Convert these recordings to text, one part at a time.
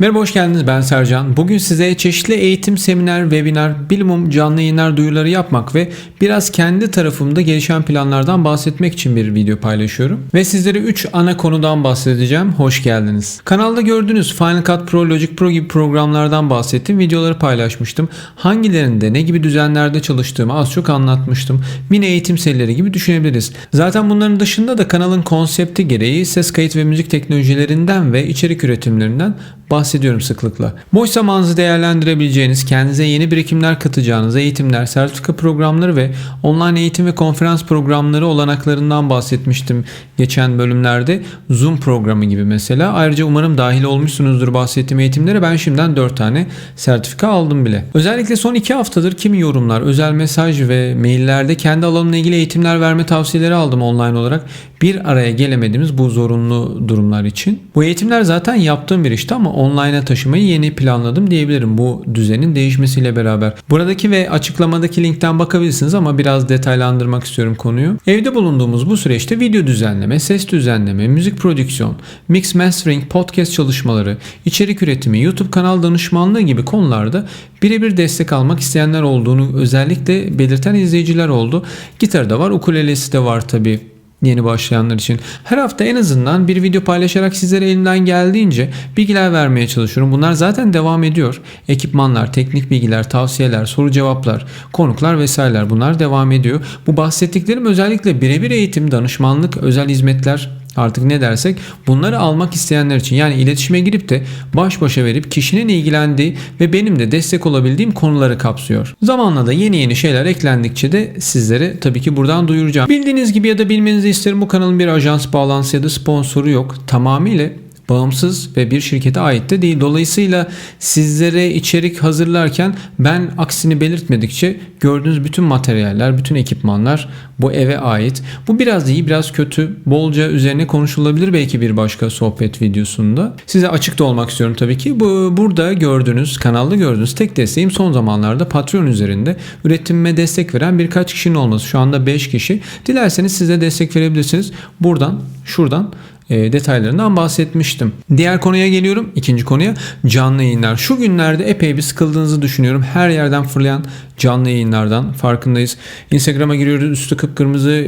Merhaba hoş geldiniz ben Sercan. Bugün size çeşitli eğitim, seminer, webinar, bilimum, canlı yayınlar duyuruları yapmak ve biraz kendi tarafımda gelişen planlardan bahsetmek için bir video paylaşıyorum. Ve sizlere 3 ana konudan bahsedeceğim. Hoş geldiniz. Kanalda gördüğünüz Final Cut Pro, Logic Pro gibi programlardan bahsettim. Videoları paylaşmıştım. Hangilerinde ne gibi düzenlerde çalıştığımı az çok anlatmıştım. Mini eğitim serileri gibi düşünebiliriz. Zaten bunların dışında da kanalın konsepti gereği ses kayıt ve müzik teknolojilerinden ve içerik üretimlerinden bahsediyorum sıklıkla. Boş zamanınızı değerlendirebileceğiniz, kendinize yeni birikimler katacağınız eğitimler, sertifika programları ve online eğitim ve konferans programları olanaklarından bahsetmiştim geçen bölümlerde. Zoom programı gibi mesela. Ayrıca umarım dahil olmuşsunuzdur bahsettiğim eğitimlere. Ben şimdiden 4 tane sertifika aldım bile. Özellikle son 2 haftadır kimi yorumlar, özel mesaj ve maillerde kendi alanımla ilgili eğitimler verme tavsiyeleri aldım online olarak. Bir araya gelemediğimiz bu zorunlu durumlar için. Bu eğitimler zaten yaptığım bir işti ama online'a taşımayı yeni planladım diyebilirim bu düzenin değişmesiyle beraber. Buradaki ve açıklamadaki linkten bakabilirsiniz ama biraz detaylandırmak istiyorum konuyu. Evde bulunduğumuz bu süreçte video düzenleme, ses düzenleme, müzik prodüksiyon, mix mastering, podcast çalışmaları, içerik üretimi, YouTube kanal danışmanlığı gibi konularda birebir destek almak isteyenler olduğunu özellikle belirten izleyiciler oldu. Gitarı da var, ukulelesi de var tabii yeni başlayanlar için. Her hafta en azından bir video paylaşarak sizlere elimden geldiğince bilgiler vermeye çalışıyorum. Bunlar zaten devam ediyor. Ekipmanlar, teknik bilgiler, tavsiyeler, soru cevaplar, konuklar vesaireler bunlar devam ediyor. Bu bahsettiklerim özellikle birebir eğitim, danışmanlık, özel hizmetler, artık ne dersek bunları almak isteyenler için yani iletişime girip de baş başa verip kişinin ilgilendiği ve benim de destek olabildiğim konuları kapsıyor. Zamanla da yeni yeni şeyler eklendikçe de sizlere tabii ki buradan duyuracağım. Bildiğiniz gibi ya da bilmenizi isterim bu kanalın bir ajans bağlantısı ya da sponsoru yok. Tamamıyla bağımsız ve bir şirkete ait de değil. Dolayısıyla sizlere içerik hazırlarken ben aksini belirtmedikçe gördüğünüz bütün materyaller, bütün ekipmanlar bu eve ait. Bu biraz iyi, biraz kötü. Bolca üzerine konuşulabilir belki bir başka sohbet videosunda. Size açık da olmak istiyorum tabii ki. Bu burada gördüğünüz, kanalda gördüğünüz tek desteğim son zamanlarda Patreon üzerinde üretimime destek veren birkaç kişinin olması. Şu anda 5 kişi. Dilerseniz size destek verebilirsiniz. Buradan, şuradan detaylarından bahsetmiştim. Diğer konuya geliyorum. İkinci konuya canlı yayınlar. Şu günlerde epey bir sıkıldığınızı düşünüyorum. Her yerden fırlayan canlı yayınlardan farkındayız. Instagram'a giriyoruz üstü kıpkırmızı.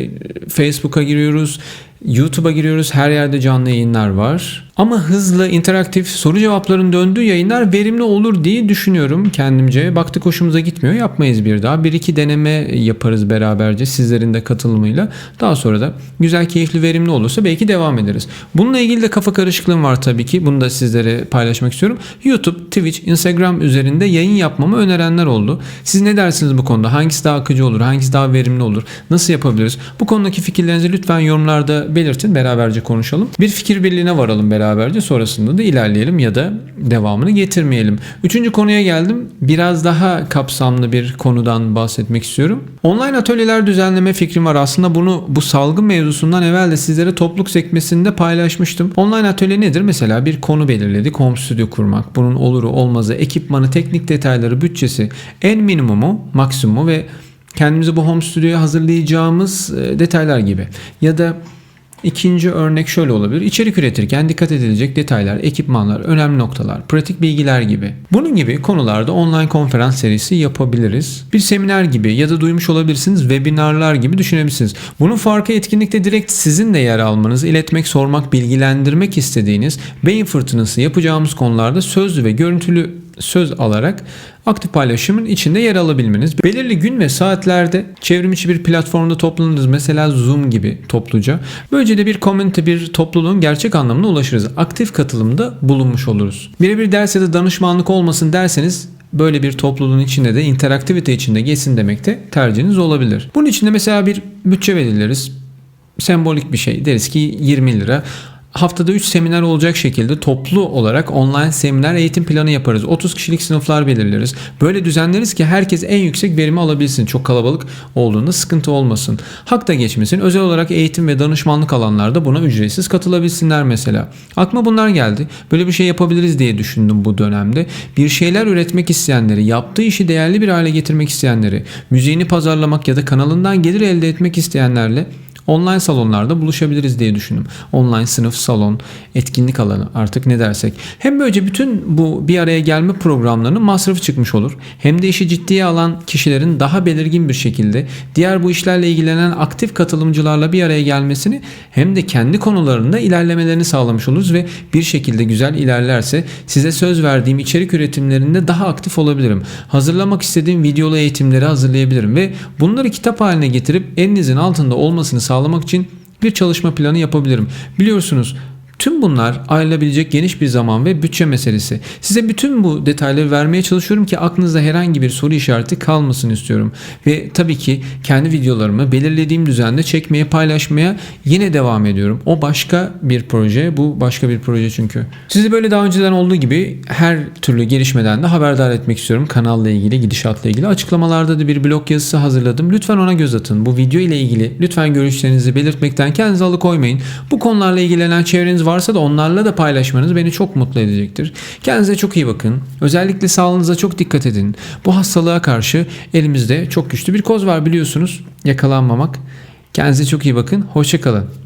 Facebook'a giriyoruz. YouTube'a giriyoruz. Her yerde canlı yayınlar var. Ama hızlı, interaktif, soru cevapların döndüğü yayınlar verimli olur diye düşünüyorum kendimce. Baktık hoşumuza gitmiyor. Yapmayız bir daha. Bir iki deneme yaparız beraberce sizlerin de katılımıyla. Daha sonra da güzel, keyifli, verimli olursa belki devam ederiz. Bununla ilgili de kafa karışıklığım var tabii ki. Bunu da sizlere paylaşmak istiyorum. YouTube, Twitch, Instagram üzerinde yayın yapmamı önerenler oldu. Siz ne dersiniz bu konuda? Hangisi daha akıcı olur? Hangisi daha verimli olur? Nasıl yapabiliriz? Bu konudaki fikirlerinizi lütfen yorumlarda belirtin. Beraberce konuşalım. Bir fikir birliğine varalım beraberce. Sonrasında da ilerleyelim ya da devamını getirmeyelim. Üçüncü konuya geldim. Biraz daha kapsamlı bir konudan bahsetmek istiyorum. Online atölyeler düzenleme fikrim var. Aslında bunu bu salgın mevzusundan evvel de sizlere topluluk sekmesinde paylaşmıştım. Online atölye nedir? Mesela bir konu belirledik. Home stüdyo kurmak. Bunun oluru olmazı, ekipmanı, teknik detayları, bütçesi en minimumu, maksimumu ve kendimizi bu home stüdyoya hazırlayacağımız e, detaylar gibi. Ya da İkinci örnek şöyle olabilir. İçerik üretirken dikkat edilecek detaylar, ekipmanlar, önemli noktalar, pratik bilgiler gibi. Bunun gibi konularda online konferans serisi yapabiliriz. Bir seminer gibi ya da duymuş olabilirsiniz webinarlar gibi düşünebilirsiniz. Bunun farkı etkinlikte direkt sizin de yer almanız, iletmek, sormak, bilgilendirmek istediğiniz beyin fırtınası yapacağımız konularda sözlü ve görüntülü söz alarak aktif paylaşımın içinde yer alabilmeniz. Belirli gün ve saatlerde çevrim içi bir platformda toplanırız. Mesela Zoom gibi topluca. Böylece de bir community, bir topluluğun gerçek anlamına ulaşırız. Aktif katılımda bulunmuş oluruz. Birebir ders ya da danışmanlık olmasın derseniz böyle bir topluluğun içinde de interaktivite içinde geçsin demek de tercihiniz olabilir. Bunun içinde mesela bir bütçe belirleriz. Sembolik bir şey. Deriz ki 20 lira haftada 3 seminer olacak şekilde toplu olarak online seminer eğitim planı yaparız. 30 kişilik sınıflar belirleriz. Böyle düzenleriz ki herkes en yüksek verimi alabilsin. Çok kalabalık olduğunda sıkıntı olmasın. Hak da geçmesin. Özel olarak eğitim ve danışmanlık alanlarda buna ücretsiz katılabilsinler mesela. Aklıma bunlar geldi. Böyle bir şey yapabiliriz diye düşündüm bu dönemde. Bir şeyler üretmek isteyenleri, yaptığı işi değerli bir hale getirmek isteyenleri, müziğini pazarlamak ya da kanalından gelir elde etmek isteyenlerle online salonlarda buluşabiliriz diye düşündüm. Online sınıf, salon, etkinlik alanı artık ne dersek. Hem böylece bütün bu bir araya gelme programlarının masrafı çıkmış olur. Hem de işi ciddiye alan kişilerin daha belirgin bir şekilde diğer bu işlerle ilgilenen aktif katılımcılarla bir araya gelmesini hem de kendi konularında ilerlemelerini sağlamış oluruz ve bir şekilde güzel ilerlerse size söz verdiğim içerik üretimlerinde daha aktif olabilirim. Hazırlamak istediğim videolu eğitimleri hazırlayabilirim ve bunları kitap haline getirip elinizin altında olmasını sağlamak için bir çalışma planı yapabilirim. Biliyorsunuz Tüm bunlar ayrılabilecek geniş bir zaman ve bütçe meselesi. Size bütün bu detayları vermeye çalışıyorum ki aklınızda herhangi bir soru işareti kalmasın istiyorum. Ve tabii ki kendi videolarımı belirlediğim düzende çekmeye, paylaşmaya yine devam ediyorum. O başka bir proje, bu başka bir proje çünkü. Sizi böyle daha önceden olduğu gibi her türlü gelişmeden de haberdar etmek istiyorum. Kanalla ilgili, gidişatla ilgili. Açıklamalarda da bir blog yazısı hazırladım. Lütfen ona göz atın. Bu video ile ilgili lütfen görüşlerinizi belirtmekten kendinizi alıkoymayın. Bu konularla ilgilenen çevreniz varsa da onlarla da paylaşmanız beni çok mutlu edecektir. Kendinize çok iyi bakın. Özellikle sağlığınıza çok dikkat edin. Bu hastalığa karşı elimizde çok güçlü bir koz var biliyorsunuz. Yakalanmamak. Kendinize çok iyi bakın. Hoşçakalın.